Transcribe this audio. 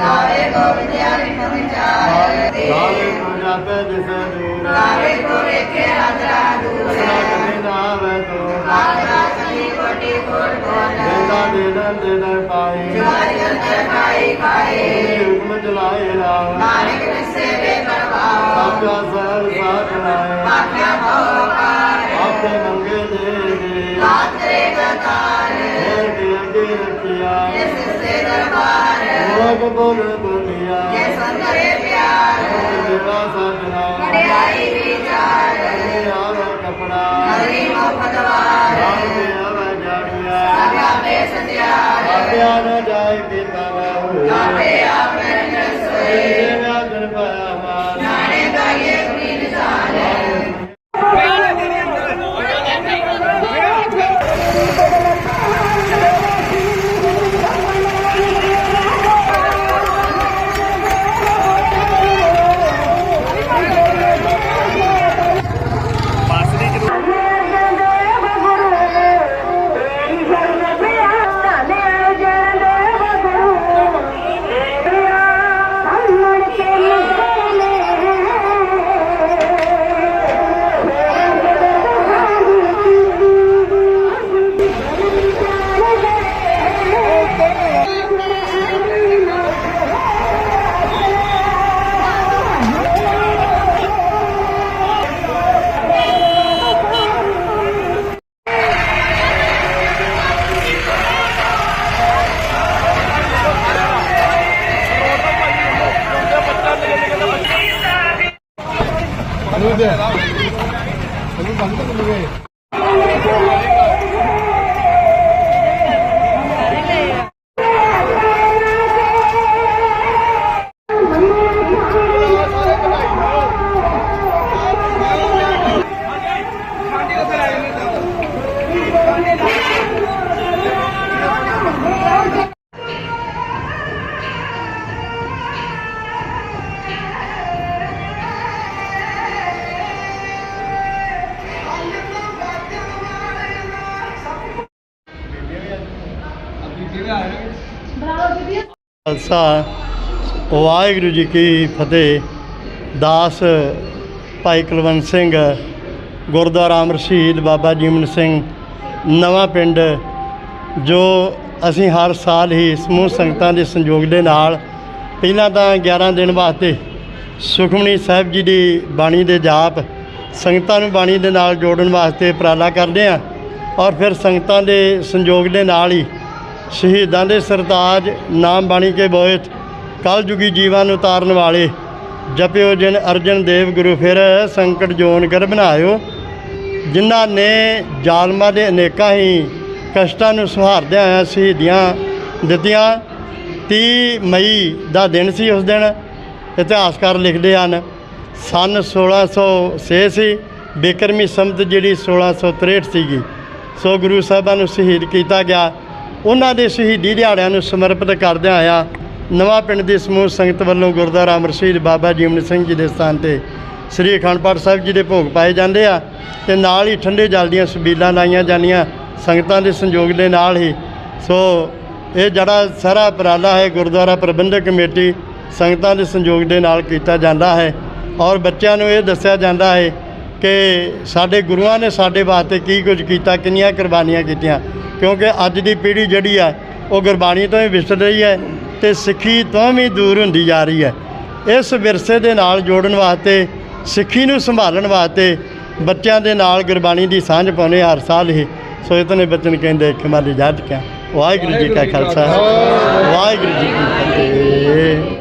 ਨਾਵੇ ਨਾਵੇ ਕੋ ਵਿਦਿਆਲੀ ਪਹੁੰਚਾਏ ਕੋ। ਜਾਪੇ ਜਿਸੇ ਦੂਰ ਨਾਵੇ ਕੋ ਵੇਖੇ ਆਦਰਾ ਦੂਰ ਕਦੇ ਨਾ ਆਵੇ ਤੋ। ਆਦਰਾ ਕਲੀ ਕੋਟੀ ਕੋਟ ਕੋਟ। ਦੇਦਾ ਦੇਦਾ ਦੇਦਾ ਪਾਈ। ਜਵਾਰੀ ਅੰਦਰ ਖਾਈ ਖਾਈ ਹੁਕਮ ਚਲਾਏ ਰਾਮ ਨਾਨਕ ਨਿਸੇ ਵੇ ਕਰਵਾਓ ਸਾਚਾ ਸਰ ਸਾਥ ਲਾਏ। ਆਖਿਆ ਭਉ ਰੱਖਿਆ ਸੇ ਦਰਬਾਰ ਲੋਕ ਬੋਲ ਬੋਲਿਆ ਇਹ ਸੰਤਰੇ ਪਿਆਰ ਦੇਵਾ ਸਾਜਣਾ ਵਡਿਆਈ ਵਿਚਾਰ ਆਵੇ ਕਪੜਾ ਹਰੀ ਮੁਖਦਵਾਰ Vẫn không. ਖਾਲਸਾ, ਵਾਹਿਗੁਰੂ ਜੀ ਕੀ ਫਤਿਹ। ਦਾਸ ਭਾਈ ਕੁਲਵੰਤ ਸਿੰਘ, ਗੁਰਦੁਆਰਾ ਅਮਰ ਸ਼ਹੀਦ ਬਾਬਾ ਜੀਵਨ ਸਿੰਘ, ਨਵਾਂ ਪਿੰਡ, ਜੋ ਅਸੀਂ ਹਰ ਸਾਲ ਹੀ ਸਮੂਹ ਸੰਗਤਾਂ ਦੇ ਸੰਯੋਗ ਦੇ ਨਾਲ ਪਹਿਲਾਂ ਤਾਂ 11 ਦਿਨ ਵਾਸਤੇ ਸੁਖਮਨੀ ਸਾਹਿਬ ਜੀ ਦੀ ਬਾਣੀ ਦੇ ਜਾਪ, ਸੰਗਤਾਂ ਨੂੰ ਬਾਣੀ ਦੇ ਨਾਲ ਜੋੜਨ ਵਾਸਤੇ ਉਪਰਾਲਾ ਕਰਦੇ ਹਾਂ ਔਰ ਫਿਰ ਸੰਗਤਾਂ ਦੇ ਸੰਯੋਗ ਦੇ ਨਾਲ ਹੀ ਸ਼ਹੀਦਾਂ ਦੇ ਸਰਤਾਜ ਨਾਮ ਬਾਣੀ ਕੇ ਬੋਇਤ ਕਲ ਜੁਗੀ ਜੀਵਾਂ ਨੂੰ ਉਤਾਰਨ ਵਾਲੇ। ਜਪਿਓ ਜਿਨ ਅਰਜਨ ਦੇਵ ਗੁਰੂ ਫਿਰ ਸੰਕਟ ਜੋਨ ਕਰ ਬਣਾਇਓ। ਜਿਨ੍ਹਾਂ ਨੇ ਜ਼ਾਲਮਾਂ ਦੇ ਅਨੇਕਾਂ ਹੀ ਕਸ਼ਟਾਂ ਨੂੰ ਸੁਹਾਰਦਿਆਂ ਹੋਇਆਂ ਸ਼ਹੀਦੀਆਂ ਦਿੱਤੀਆਂ। 30 ਮਈ ਦਾ ਦਿਨ ਸੀ ਉਸ ਦਿਨ ਇਤਿਹਾਸਕਾਰ ਲਿਖਦੇ ਹਨ, ਸਨ 1606 ਸੀ ਬੇਕਰਮੀ ਸੰਮਤ ਜਿਹੜੀ 1663 ਸੀਗੀ। ਸੋ ਗੁਰੂ ਸਾਹਿਬਾਂ ਨੂੰ ਸ਼ਹੀਦ ਕੀਤਾ ਗਿਆ। ਉਹਨਾਂ ਦੇ ਸ਼ਹੀਦੀ ਦਿਹਾੜਿਆਂ ਨੂੰ ਸਮਰਪਿਤ ਕਰਦਿਆਂ ਆਇਆ ਨਵਾਂ ਪਿੰਡ ਦੀ ਸਮੂਹ ਸੰਗਤ ਵੱਲੋਂ ਗੁਰਦੁਆਰਾ ਅਮਰ ਬਾਬਾ ਜੀਵਨ ਸਿੰਘ ਜੀ ਦੇ ਸਥਾਨ ਤੇ ਸ੍ਰੀ ਅਖੰਡ ਪਾਠ ਸਾਹਿਬ ਜੀ ਦੇ ਭੋਗ ਪਾਏ ਜਾਂਦੇ ਆ ਤੇ ਨਾਲ ਹੀ ਠੰਡੇ ਜਲ ਦੀਆਂ ਸ਼ਬੀਲਾਂ ਲਾਈਆਂ ਜਾਂਦੀਆਂ ਸੰਗਤਾਂ ਦੇ ਸੰਯੋਗ ਦੇ ਨਾਲ ਹੀ। ਸੋ ਇਹ ਜਿਹੜਾ ਸਾਰਾ ਉਪਰਾਲਾ ਹੈ, ਗੁਰਦੁਆਰਾ ਪ੍ਰਬੰਧਕ ਕਮੇਟੀ ਸੰਗਤਾਂ ਦੇ ਸੰਯੋਗ ਦੇ ਨਾਲ ਕੀਤਾ ਜਾਂਦਾ ਹੈ ਔਰ ਬੱਚਿਆਂ ਨੂੰ ਇਹ ਦੱਸਿਆ ਜਾਂਦਾ ਹੈ ਕਿ ਸਾਡੇ ਗੁਰੂਆਂ ਨੇ ਸਾਡੇ ਵਾਸਤੇ ਕੀ ਕੁਝ ਕੀਤਾ, ਕਿੰਨੀਆਂ ਕੁਰਬਾਨੀਆਂ ਕੀਤੀਆਂ। ਕਿਉਂਕਿ ਅੱਜ ਦੀ ਪੀੜ੍ਹੀ ਜਿਹੜੀ ਹੈ ਉਹ ਗੁਰਬਾਣੀ ਤੋਂ ਹੀ ਵਿਸਰ ਰਹੀ ਹੈ ਤੇ ਸਿੱਖੀ ਤੋਂ ਵੀ ਦੂਰ ਹੁੰਦੀ ਜਾ ਰਹੀ ਹੈ। ਇਸ ਵਿਰਸੇ ਦੇ ਨਾਲ ਜੋੜਨ ਵਾਸਤੇ, ਸਿੱਖੀ ਨੂੰ ਸੰਭਾਲਣ ਵਾਸਤੇ ਬੱਚਿਆਂ ਦੇ ਨਾਲ ਗੁਰਬਾਣੀ ਦੀ ਸਾਂਝ ਪਾਉਣੇ ਹਰ ਸਾਲ ਹੀ। ਸੋ ਇਤਨੇ ਬਚਨ ਕਹਿੰਦੇ ਕਿ ਮਾਲੀ ਜਾ ਚੁੱਕਿਆ ਵਾਹਿਗੁਰੂ ਜੀ ਕਾ ਖਾਲਸਾ। ਵਾਹਿਗੁਰੂ ਜੀ ਕੀ ਫਤਿਹ।